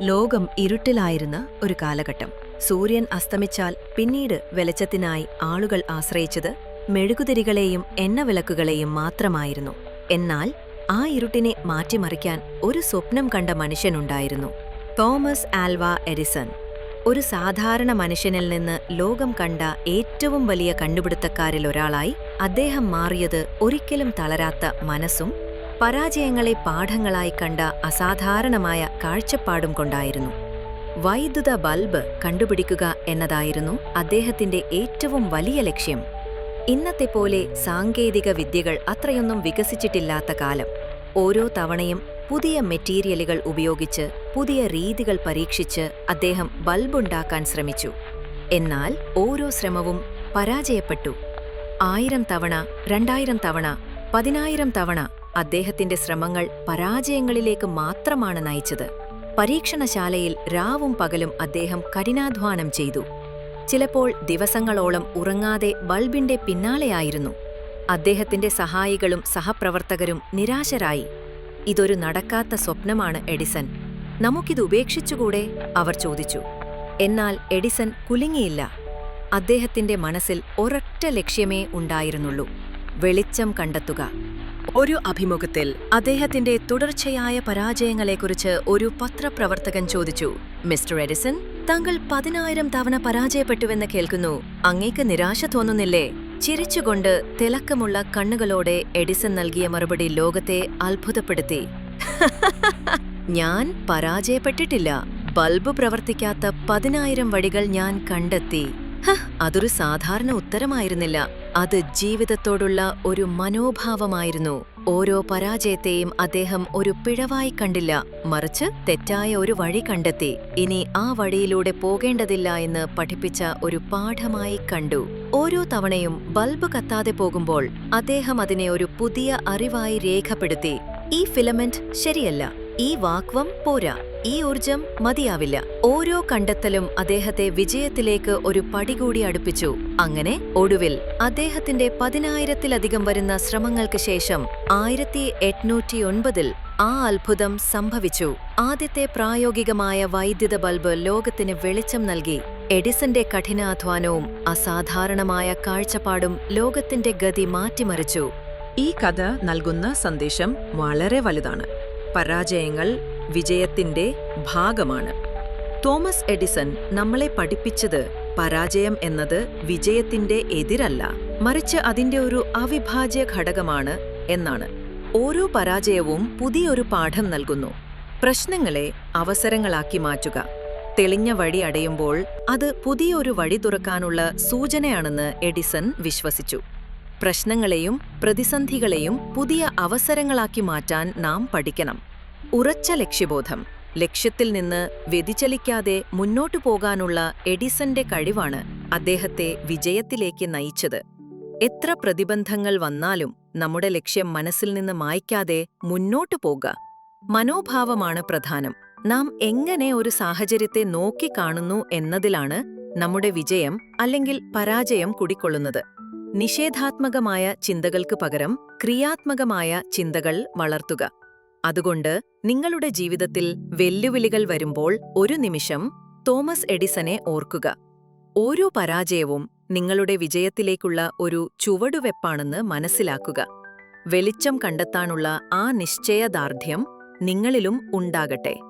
ലോകം ഇരുട്ടിലായിരുന്ന ഒരു കാലഘട്ടം. സൂര്യൻ അസ്തമിച്ചാൽ പിന്നീട് വെളിച്ചത്തിനായി ആളുകൾ ആശ്രയിച്ചത് മെഴുകുതിരികളെയും എണ്ണവിളക്കുകളെയും മാത്രമായിരുന്നു. എന്നാൽ ആ ഇരുട്ടിനെ മാറ്റിമറിക്കാൻ ഒരു സ്വപ്നം കണ്ട മനുഷ്യനുണ്ടായിരുന്നു. Thomas Alva Edison. ഒരു സാധാരണ മനുഷ്യനിൽ നിന്ന് ലോകം കണ്ട ഏറ്റവും വലിയ കണ്ടുപിടുത്തക്കാരിൽ ഒരാളായി അദ്ദേഹം മാറിയത് ഒരിക്കലും തളരാത്ത മനസ്സും പരാജയങ്ങളെ പാഠങ്ങളായി കണ്ട അസാധാരണമായ കാഴ്ചപ്പാടും കൊണ്ടായിരുന്നു. വൈദ്യുത ബൾബ് കണ്ടുപിടിക്കുക എന്നതായിരുന്നു അദ്ദേഹത്തിന്റെ ഏറ്റവും വലിയ ലക്ഷ്യം. ഇന്നത്തെ പോലെ സാങ്കേതിക വിദ്യകൾ അത്രയൊന്നും വികസിച്ചിട്ടില്ലാത്ത കാലം. ഓരോ തവണയും പുതിയ മെറ്റീരിയലുകൾ ഉപയോഗിച്ച് പുതിയ രീതികൾ പരീക്ഷിച്ച് അദ്ദേഹം ബൾബുണ്ടാക്കാൻ ശ്രമിച്ചു. എന്നാൽ ഓരോ ശ്രമവും പരാജയപ്പെട്ടു. ആയിരം തവണ രണ്ടായിരം തവണ പതിനായിരം തവണ അദ്ദേഹത്തിന്റെ ശ്രമങ്ങൾ പരാജയങ്ങളിലേക്ക് മാത്രമാണ് നയിച്ചത്. പരീക്ഷണശാലയിൽ രാവും പകലും അദ്ദേഹം കഠിനാധ്വാനം ചെയ്തു. ചിലപ്പോൾ ദിവസങ്ങളോളം ഉറങ്ങാതെ ബൾബിന്റെ പിന്നാലെയായിരുന്നു. അദ്ദേഹത്തിന്റെ സഹായികളും സഹപ്രവർത്തകരും നിരാശരായി. ഇതൊരു നടക്കാത്ത സ്വപ്നമാണ് എഡിസൺ. നമുക്കിത് ഉപേക്ഷിച്ചുകൂടെ? അവർ ചോദിച്ചു. എന്നാൽ എഡിസൺ കുലുങ്ങിയില്ല. അദ്ദേഹത്തിന്റെ മനസ്സിൽ ഒരൊറ്റ ലക്ഷ്യമേ ഉണ്ടായിരുന്നുള്ളൂ. വെളിച്ചം കണ്ടെത്തുക. ഒരു അഭിമുഖത്തിൽ അദ്ദേഹത്തിന്റെ തുടർച്ചയായ പരാജയങ്ങളെക്കുറിച്ച് ഒരു പത്രപ്രവർത്തകൻ ചോദിച്ചു. മിസ്റ്റർ എഡിസൺ താങ്കൾ പതിനായിരം തവണ പരാജയപ്പെട്ടുവെന്ന് കേൾക്കുന്നു. അങ്ങേക്ക് നിരാശ തോന്നുന്നില്ലേ? ചിരിച്ചുകൊണ്ട് തിളക്കമുള്ള കണ്ണുകളോടെ എഡിസൺ നൽകിയ മറുപടി ലോകത്തെ അത്ഭുതപ്പെടുത്തി. ഞാൻ പരാജയപ്പെട്ടിട്ടില്ല. ബൾബ് പ്രവർത്തിക്കാത്ത പതിനായിരം വഴികൾ ഞാൻ കണ്ടെത്തി. അതൊരു സാധാരണ ഉത്തരമായിരുന്നില്ല. അത് ജീവിതത്തോടുള്ള ഒരു മനോഭാവമായിരുന്നു. ഓരോ പരാജയത്തെയും അദ്ദേഹം ഒരു പിഴവായി കണ്ടില്ല. മറിച്ച് തെറ്റായ ഒരു വഴി കണ്ടെത്തി. ഇനി ആ വഴിയിലൂടെ പോകേണ്ടതില്ല എന്ന് പഠിപ്പിച്ച ഒരു പാഠമായി കണ്ടു. ഓരോ തവണയും ബൾബ് കത്താതെ പോകുമ്പോൾ അദ്ദേഹം അതിനെ ഒരു പുതിയ അറിവായി രേഖപ്പെടുത്തി. ഈ ഫിലമെന്റ് ശരിയല്ല. ഈ വാക്വം പോരാ. ഈ ഊർജം മതിയാവില്ല. ഓരോ കണ്ടെത്തലും അദ്ദേഹത്തെ വിജയത്തിലേക്ക് ഒരു പടി കൂടി അടുപ്പിച്ചു. അങ്ങനെ ഒടുവിൽ അദ്ദേഹത്തിന്റെ പതിനായിരത്തിലധികം വരുന്ന ശ്രമങ്ങൾക്ക് ശേഷം ആയിരത്തി എട്നൂറ്റിയൊൻപതിൽ ആ അത്ഭുതം സംഭവിച്ചു. ആദ്യത്തെ പ്രായോഗികമായ വൈദ്യുത ബൾബ് ലോകത്തിന് വെളിച്ചം നൽകി. എഡിസന്റെ കഠിനാധ്വാനവും അസാധാരണമായ കാഴ്ചപ്പാടും ലോകത്തിന്റെ ഗതി മാറ്റിമറിച്ചു. ഈ കഥ നൽകുന്ന സന്ദേശം വളരെ വലുതാണ്. പരാജയങ്ങൾ വിജയത്തിന്റെ ഭാഗമാണ്. തോമസ് എഡിസൺ നമ്മളെ പഠിപ്പിച്ചത് പരാജയം എന്നത് വിജയത്തിന്റെ എതിരല്ല മറിച്ച് അതിന്റെ ഒരു അവിഭാജ്യ ഘടകമാണ് എന്നാണ്. ഓരോ പരാജയവും പുതിയൊരു പാഠം നൽകുന്നു. പ്രശ്നങ്ങളെ അവസരങ്ങളാക്കി മാറ്റുക. തെളിഞ്ഞ വഴി അടയുമ്പോൾ അത് പുതിയൊരു വഴി തുറക്കാനുള്ള സൂചനയാണെന്ന് എഡിസൺ വിശ്വസിച്ചു. പ്രശ്നങ്ങളെയും പ്രതിസന്ധികളെയും പുതിയ അവസരങ്ങളാക്കി മാറ്റാൻ നാം പഠിക്കണം. ഉറച്ച ലക്ഷ്യബോധം. ലക്ഷ്യത്തിൽ നിന്ന് വ്യതിചലിക്കാതെ മുന്നോട്ടു പോകാനുള്ള എഡിസന്റെ കഴിവാണ് അദ്ദേഹത്തെ വിജയത്തിലേക്ക് നയിച്ചത്. എത്ര പ്രതിബന്ധങ്ങൾ വന്നാലും നമ്മുടെ ലക്ഷ്യം മനസ്സിൽ നിന്ന് മായ്ക്കാതെ മുന്നോട്ടു പോകുക മനോഭാവമാണ് പ്രധാനം. നാം എങ്ങനെ ഒരു സാഹചര്യത്തെ നോക്കിക്കാണുന്നു എന്നതിലാണ് നമ്മുടെ വിജയം അല്ലെങ്കിൽ പരാജയം കുടിക്കൊള്ളുന്നത്. നിഷേധാത്മകമായ ചിന്തകൾക്ക് പകരം ക്രിയാത്മകമായ ചിന്തകൾ വളർത്തുക. അതുകൊണ്ട് നിങ്ങളുടെ ജീവിതത്തിൽ വെല്ലുവിളികൾ വരുമ്പോൾ ഒരു നിമിഷം തോമസ് എഡിസനെ ഓർക്കുക. ഓരോ പരാജയവും നിങ്ങളുടെ വിജയത്തിലേക്കുള്ള ഒരു ചുവടുവെപ്പാണെന്ന് മനസ്സിലാക്കുക. വെളിച്ചം കണ്ടെത്താനുള്ള ആ നിശ്ചയദാർഢ്യം നിങ്ങളിലും ഉണ്ടാകട്ടെ.